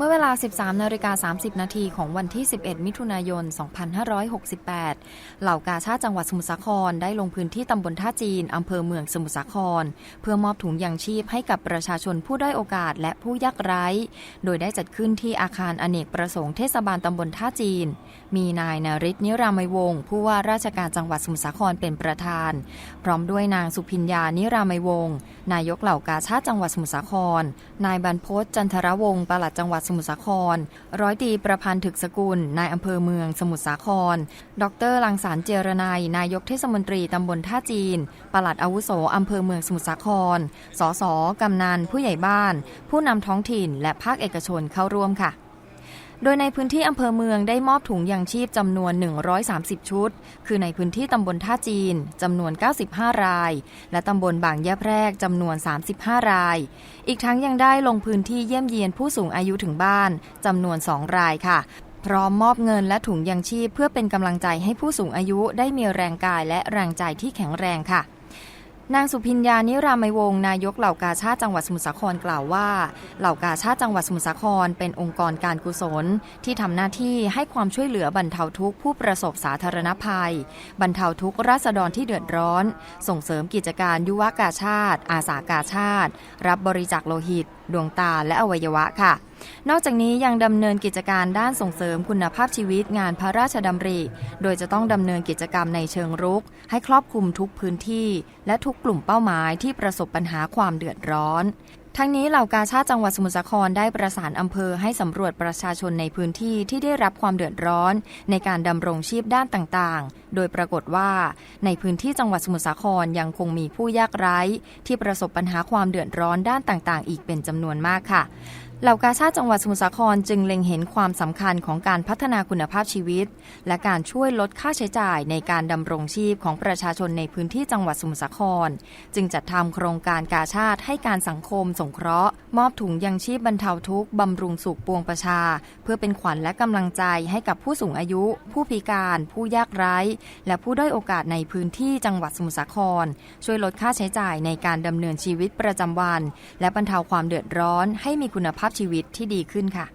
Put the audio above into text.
เมื่อเวลา 13นาฬิกา30 นาทีของวันที่ 11 มิถุนายน 2568 เหล่ากาชาติจังหวัดสมุทรสาครได้ลงพื้นที่ตำบลท่าจีน อำเภอเมืองสมุทรสาคร เพื่อมอบถุงยางชีพให้กับประชาชนผู้ด้อยโอกาสและผู้ยากไร้ โดยได้จัดขึ้นที่อาคารอเนกประสงค์เทศบาลตำบลท่าจีน มีนายนาริศนิรามัยวงศ์ผู้ว่าราชการจังหวัดสมุทรสาครเป็นประธาน พร้อมด้วยนางสุพิญญานิรามัยวงศ์นายกเหล่ากาชาติจังหวัดสมุทรสาคร นายบรรพตจันทรวงศ์ปลัดจังหวัดสมุทรสาคร ร้อยตีประพันธ์ถึกสกุล นายอำเภอเมืองสมุทรสาคร ดรลังสารเจรนายนายกเทศมนตรีตำบลท่าจีน ปลัดอาวุโสอำเภอเมืองสมุทรสาคร สสกำนันผู้ใหญ่บ้าน ผู้นำท้องถิ่น และภาคเอกชนเข้าร่วมค่ะ โดยในพื้นที่อำเภอเมืองได้มอบถุงยางชีพจำนวน 130 ชุด คือในพื้นที่ตำบลท่าจีนจำนวน 95 ราย และตำบลบางแยะแพรกจำนวน 35 ราย อีกทั้งยังได้ลงพื้นที่เยี่ยมเยียนผู้สูงอายุถึงบ้านจำนวน 2 รายค่ะพร้อมมอบเงินและถุงยางชีพเพื่อเป็นกำลังใจให้ผู้สูงอายุได้มีแรงกายและแรงใจที่แข็งแรงค่ะ นางสุพิญญานิรามัยวงศ์นายกเหล่ากาชาติจังหวัดสมุทรสาครกล่าวว่า เหล่ากาชาติจังหวัดสมุทรสาครเป็นองค์กรการกุศล ที่ทำหน้าที่ให้ความช่วยเหลือบรรเทาทุกข์ผู้ประสบสาธารณภัย บรรเทาทุกข์ราษฎรที่เดือดร้อน ส่งเสริมกิจการยุวกาชาติ อาสากาชาติ รับบริจาคโลหิต ดวงตาและอวัยวะค่ะ นอกจากนี้ยังดำเนินกิจการด้านส่งเสริมคุณภาพชีวิตงานพระราชดำริ โดยจะต้องดำเนินกิจกรรมในเชิงรุก ให้ครอบคลุมทุกพื้นที่ และทุกกลุ่มเป้าหมายที่ประสบปัญหาความเดือดร้อนทั้งนี้เหล่ากาชาติจังหวัดสมุทรสาครได้ประสานอำเภอให้สำรวจประชาชนในพื้นที่ที่ได้รับความเดือดร้อน ในการดำรงชีพด้านต่างๆ โดยปรากฏว่า ในพื้นที่จังหวัดสมุทรสาครยังคงมีผู้ยากไร้ ที่ประสบปัญหาความเดือดร้อนด้านต่างๆ อีกเป็นจำนวนมากค่ะ เหล่ากาชาติจังหวัดสมุทรสาครจึงเล็งเห็นความสำคัญของการพัฒนาคุณภาพชีวิต และการช่วยลดค่าใช้จ่ายในการดำรงชีพของประชาชนในพื้นที่จังหวัดสมุทรสาคร จึงจัดทำโครงการกาชาติให้การสังคมสงเคราะห์ มอบถุงยังชีพบรรเทาทุกข์บำรุงสุขปวงประชา เพื่อเป็นขวัญและกำลังใจให้กับผู้สูงอายุ ผู้พิการ ผู้ยากไร้ และผู้ด้อยโอกาสในพื้นที่จังหวัดสมุทรสาคร ช่วยลดค่าใช้จ่ายในการดำเนินชีวิตประจำวัน และบรรเทาความเดือดร้อนให้มีคุณภาพาพชีวิตที่ดีขึ้นค่ะ